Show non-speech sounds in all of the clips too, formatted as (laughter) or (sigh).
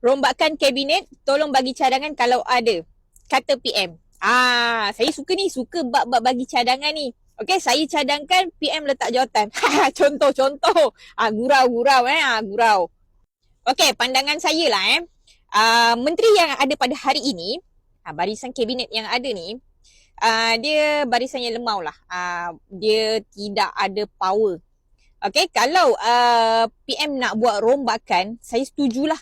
Rombakan kabinet, tolong bagi cadangan kalau ada. Kata PM. Ah, saya suka ni, suka bab-bab bagi cadangan ni. Okey, saya cadangkan PM letak jawatan. (laughs) Contoh-contoh. Ah, gurau-gurau eh, ah, gurau. Okey, pandangan saya lah eh. Ah, menteri yang ada pada hari ini, ah, barisan kabinet yang ada ni, ah, dia barisan yang lemau lah. Ah, dia tidak ada power. Okey, kalau uh, PM nak buat rombakan, saya setujulah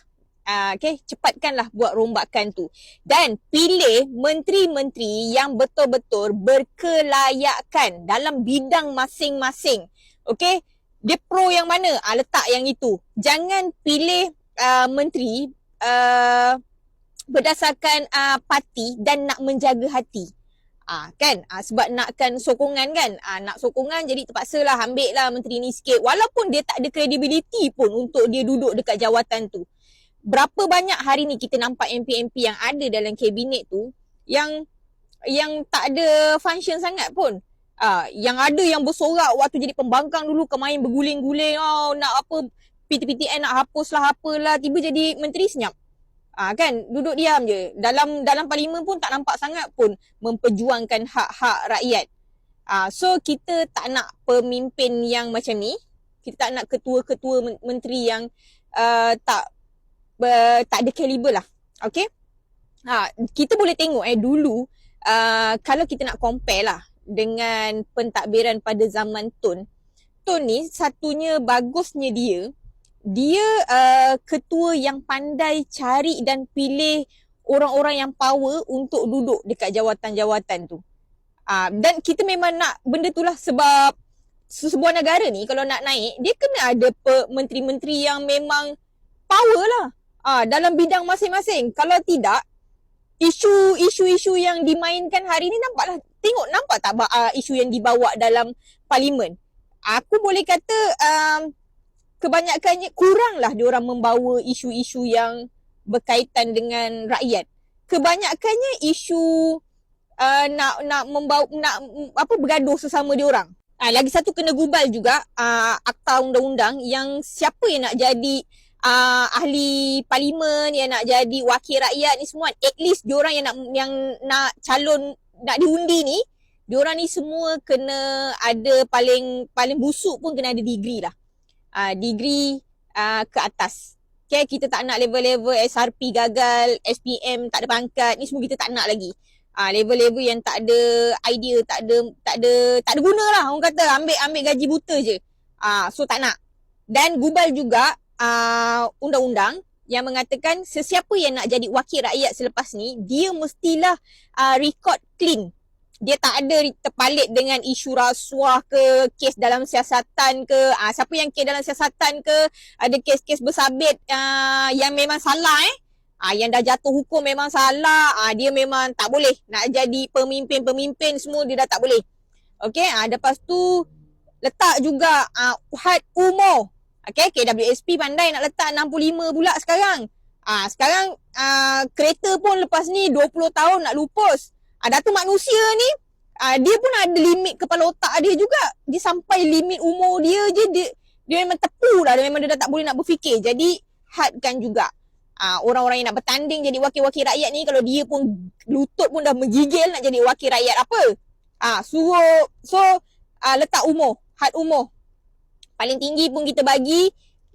uh, okay, cepatkanlah buat rombakan tu. Dan pilih menteri-menteri yang betul-betul berkelayakan dalam bidang masing-masing. Okay, dia pro yang mana? Uh, letak yang itu. Jangan pilih uh, menteri uh, berdasarkan uh, parti dan nak menjaga hati. Ah kan ah, sebab nakkan sokongan kan ah, nak sokongan jadi terpaksa lah ambil lah menteri ni sikit walaupun dia tak ada credibility pun untuk dia duduk dekat jawatan tu berapa banyak hari ni kita nampak MP-MP yang ada dalam kabinet tu yang yang tak ada function sangat pun. Ah, yang ada yang bersorak waktu jadi pembangkang dulu kemain berguling-guling oh nak apa PTPTN nak hapus lah apalah tiba jadi menteri senyap. Ah kan duduk diam je. Dalam dalam parlimen pun tak nampak sangat pun memperjuangkan hak-hak rakyat. Ah so kita tak nak pemimpin yang macam ni. Kita tak nak ketua-ketua menteri yang uh, tak ber, tak ada kaliber lah. Okay? Ha, kita boleh tengok eh dulu uh, kalau kita nak compare lah dengan pentadbiran pada zaman Tun. Tun ni satunya bagusnya dia, dia uh, ketua yang pandai cari dan pilih orang-orang yang power untuk duduk dekat jawatan-jawatan tu. Uh, dan kita memang nak benda tu lah sebab sebuah negara ni kalau nak naik, dia kena ada menteri-menteri yang memang power lah ah dalam bidang masing-masing. Kalau tidak isu isu-isu yang dimainkan hari ni nampaklah tengok nampak tak uh, isu yang dibawa dalam parlimen. Aku boleh kata um, kebanyakannya kuranglah diorang membawa isu-isu yang berkaitan dengan rakyat. Kebanyakannya isu uh, nak nak membawa nak apa bergaduh sesama diorang. Ah lagi satu kena gubal juga uh, akta undang-undang yang siapa yang nak jadi uh, ahli parlimen yang nak jadi wakil rakyat ni semua at least diorang yang nak yang nak calon nak diundi ni diorang ni semua kena ada paling paling busuk pun kena ada degree lah uh, degree uh, ke atas Okay, kita tak nak level-level SRP gagal, SPM tak ada pangkat, ni semua kita tak nak lagi. Ah, level-level yang tak ada idea, tak ada tak ada tak ada guna lah. Orang kata ambil ambil gaji buta je. Ah, so tak nak. Dan gubal juga uh, undang-undang yang mengatakan sesiapa yang nak jadi wakil rakyat selepas ni dia mestilah uh, record clean. Dia tak ada terpalit dengan isu rasuah ke kes dalam siasatan ke uh, siapa yang kes dalam siasatan ke ada kes-kes bersabit uh, yang memang salah eh. Uh, yang dah jatuh hukum memang salah uh, dia memang tak boleh nak jadi pemimpin-pemimpin semua dia dah tak boleh. Okey uh, lepas tu letak juga uh, had umur Okay, KWSP pandai nak letak 65 pula sekarang. Ah, sekarang ah, kereta pun lepas ni 20 tahun nak lupus. Ah, datu manusia ni, ah, dia pun ada limit kepala otak dia juga. Dia sampai limit umur dia je, dia, dia memang tepu lah. Dia memang dia dah tak boleh nak berfikir. Jadi, hadkan juga. Ah, orang-orang yang nak bertanding jadi wakil-wakil rakyat ni, kalau dia pun lutut pun dah menggigil nak jadi wakil rakyat apa? Ah, suruh, so, ah, letak umur, had umur paling tinggi pun kita bagi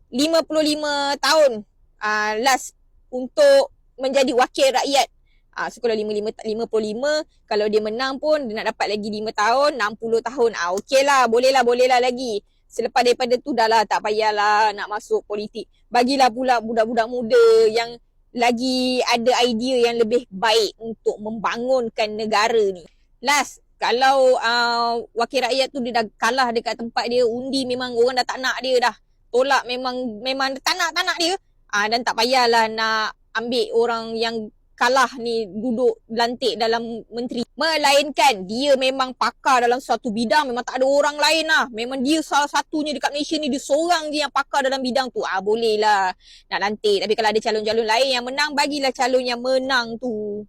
55 tahun uh, last untuk menjadi wakil rakyat. Uh, so kalau 55 55 kalau dia menang pun dia nak dapat lagi 5 tahun, 60 tahun. Ah uh, okeylah, bolehlah bolehlah lagi. Selepas daripada tu dah lah tak payahlah nak masuk politik. Bagilah pula budak-budak muda yang lagi ada idea yang lebih baik untuk membangunkan negara ni. Last, kalau uh, wakil rakyat tu dia dah kalah dekat tempat dia undi memang orang dah tak nak dia dah. Tolak memang memang tak nak tak nak dia. Uh, dan tak payahlah nak ambil orang yang kalah ni duduk lantik dalam menteri. Melainkan dia memang pakar dalam suatu bidang memang tak ada orang lain lah. Memang dia salah satunya dekat Malaysia ni dia seorang je yang pakar dalam bidang tu. Ah boleh lah nak lantik. Tapi kalau ada calon-calon lain yang menang bagilah calon yang menang tu